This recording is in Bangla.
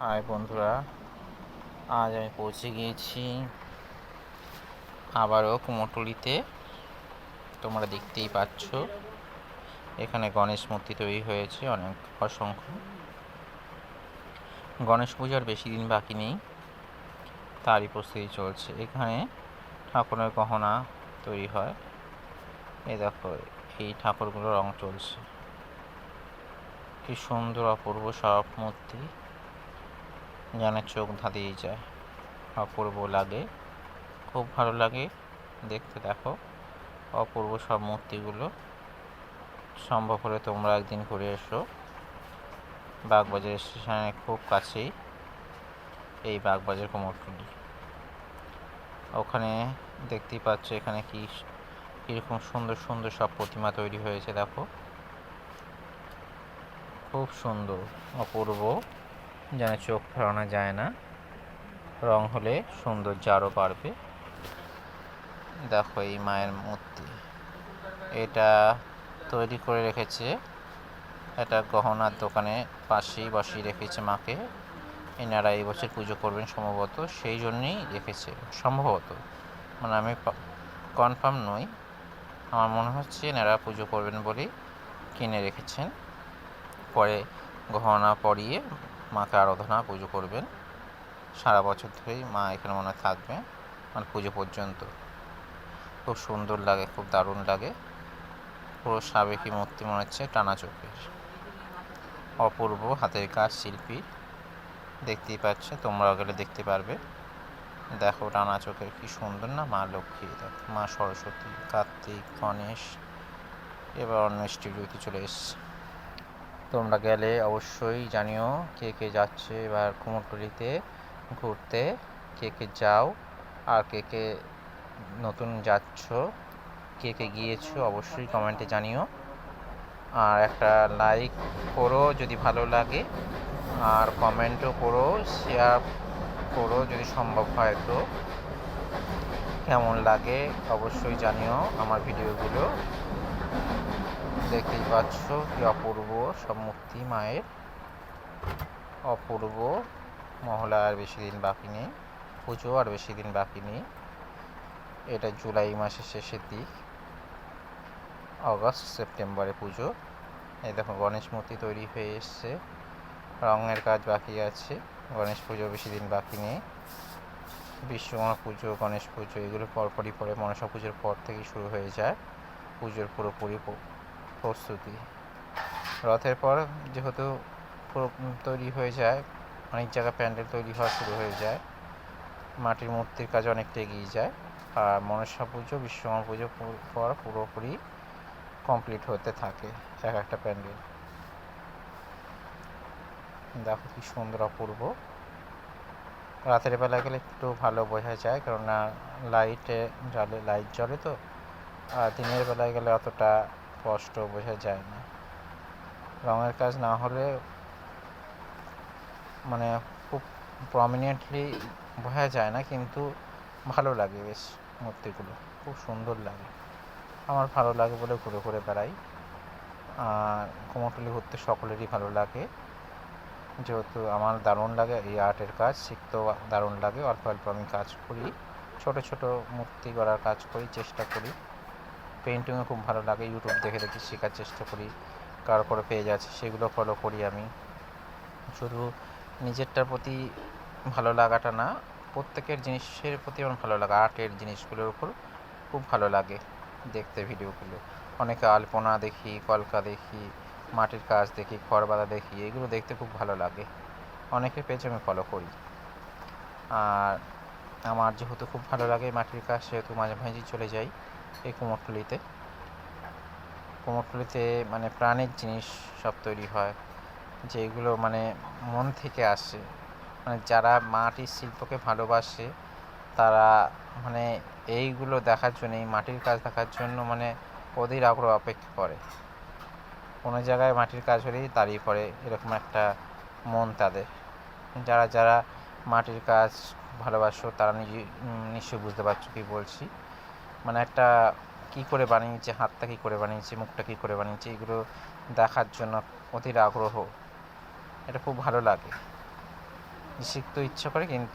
হাই বন্ধুরা, আজ আমি পৌঁছে গিয়েছি আবারও কুমোরটুলিতে। তোমরা দেখতেই পাচ্ছ, এখানে গণেশ মূর্তি তৈরি হয়েছে অনেক অসংখ্য। গণেশ পূজার বেশি দিন বাকি নেই, তারই প্রস্তুতি চলছে। এখানে ঠাকুরের গহনা তৈরি হয়। এই দেখো, এই ঠাকুরগুলো রং চলছে। কি সুন্দর অপূর্ব সব মূর্তি। যেন চোখ ধাঁধিয়ে যায়। অপূর্ব লাগে। খুব ভালো লাগে দেখতে, দেখো। অপূর্ব সব মূর্তিগুলো। সম্ভব হলে তোমরা একদিন ঘুরে এসো। বাগবাজার স্টেশনের খুব কাছেই এই বাগবাজার কোমরটুলি। ওখানে দেখতেই পাচ্ছ এখানে কি, কীরকম সুন্দর সুন্দর সব প্রতিমা তৈরি হয়েছে, দেখো। খুব সুন্দর, অপূর্ব। যেন চোখ ফেরানো যায় না। রং হলে সৌন্দর্য আরও বাড়বে। দেখো এই মায়ের মূর্তি। এটা তৈরি করে রেখেছে। এটা গহনার দোকানে পাশেই বসিয়ে রেখেছে মাকে। এনারা এই বছর পুজো করবেন সম্ভবত, সেই জন্যেই রেখেছে। সম্ভবত। মানে আমি কনফার্ম নই। আমার মনে হচ্ছে এনারা পুজো করবেন বলেই কিনে রেখেছেন। পরে গহনা পরিয়ে মাকে আরাধনা, পুজো করবেন। সারা বছর ধরেই মা এখানে মনে থাকবে মানে পুজো পর্যন্ত। খুব সুন্দর লাগে, খুব দারুণ লাগে। পুরো সাবেকি মূর্তি মনে হচ্ছে টানা চোখের। অপূর্ব হাতের কাজ, শিল্পী। দেখতেই পাচ্ছে, তোমরাও গেলে দেখতে পারবে। দেখো টানা চোখের কি সুন্দর না, মা লক্ষ্মী, দেখো মা সরস্বতী, কার্তিক, গণেশ। এবার অন্য স্টুডিওতে চলে এসছে। তোমরা গেলে অবশ্যই জানিও কে কে যাচ্ছে এবার কুমোরটুলিতে ঘুরতে, কে কে যাও আর কে কে নতুন যাচ্ছ, কে কে গিয়েছো অবশ্যই কমেন্টে জানিও। আর একটা লাইক করো যদি ভালো লাগে, আর কমেন্টও করো শেয়ার করো যদি সম্ভব হয় তো কেমন লাগে অবশ্যই জানিও আমার ভিডিওগুলো দেখতেই পাচ্ছ কি অপূর্ব সব মূর্তি মায়ের অপূর্ব মহলা আর বেশি দিন বাকি নেই, পুজো আর বেশি দিন বাকি নেই। এটা জুলাই মাসের শেষের দিক, অগস্ট, সেপ্টেম্বরে পুজো। এই দেখো, গণেশ মূর্তি তৈরি হয়ে এসছে, রঙের কাজ বাকি আছে, গণেশ পুজো বেশি দিন বাকি নেই। বিশ্বকর্মা পুজো, গণেশ পুজো, এগুলো পরপরই পরে মনসা পুজোর পর থেকেই শুরু হয়ে যায়। পুজোর পুরোপুরি প্রস্তুতি। রথের পর যেহেতু তৈরি হয়ে যায়, অনেক জায়গায় প্যান্ডেল তৈরি হওয়া শুরু হয়ে যায়, মাটির মূর্তির কাজ অনেকটা এগিয়ে যায়, আর মনসা পুজো, বিশ্বকর্মা পুজো পর পুরোপুরি কমপ্লিট হতে থাকে এক একটা প্যান্ডেল। দেখো কি সুন্দর অপূর্ব। রাতের বেলা গেলে একটু ভালো বোঝা যায়, কেননা লাইটে জ্বলে, লাইট জ্বলে তো, আর দিনের বেলায় গেলে অতটা স্পষ্ট বোঝা যায় না। রঙের কাজ না হলে মানে খুব প্রমিনেন্টলি বোঝা যায় না, কিন্তু ভালো লাগে বেশ মূর্তিগুলো। খুব সুন্দর লাগে। আমার ভালো লাগে বলে ঘুরে ঘুরে বেড়াই। আর কুমোরটুলি ঘুরতে সকলেরই ভালো লাগে। যেহেতু আমার দারুণ লাগে, এই আর্টের কাজ শিখতেও দারুণ লাগে। অল্প অল্প আমি কাজ করি, ছোট ছোট মূর্তি গড়ার কাজ করি, চেষ্টা করি। পেন্টিংও খুব ভালো লাগে ইউটিউব দেখে দেখে শেখার চেষ্টা করি, কারও করে পেয়ে যাচ্ছে সেগুলো ফলো করি আমি। শুধু নিজেরটার প্রতি ভালো লাগাটা না, প্রত্যেকের জিনিসের প্রতি আমার ভালো লাগে, আর্টের জিনিসগুলোর উপর খুব ভালো লাগে দেখতে ভিডিওগুলো। অনেকে আলপনা দেখি, কলকা দেখি, মাটির কাজ দেখি খড় বাঁধা দেখি, এগুলো দেখতে খুব ভালো লাগে। অনেকের পেজ আমি ফলো করি। আর আমার যেহেতু খুব ভালো লাগে মাটির কাজ, সেহেতু মাঝে মাঝেই চলে যাই। এই কুমোরটুলিতে। কুমোরটুলিতে মানে প্রাণের জিনিস সব তৈরি হয়, যেগুলো মানে মন থেকে আসে। মানে যারা মাটির শিল্পকে ভালোবাসে, তারা মানে এইগুলো দেখার জন্য, এই মাটির কাজ দেখার জন্য মানে অধীর আগ্রহ অপেক্ষা করে। কোনো জায়গায় মাটির কাজ হলেই দাঁড়িয়ে পড়ে, এরকম একটা মন তাদের। যারা যারা মাটির কাজ ভালোবাসো, তারা নিজে নিশ্চয়ই বুঝতে পারছ কী বলছি। মানে একটা কি করে বানিয়েছে, হাতটা কী করে বানিয়েছে, মুখটা কী করে বানিয়েছে, এগুলো দেখার জন্য অধীর আগ্রহ। এটা খুব ভালো লাগে। শিখতে ইচ্ছে করে, কিন্তু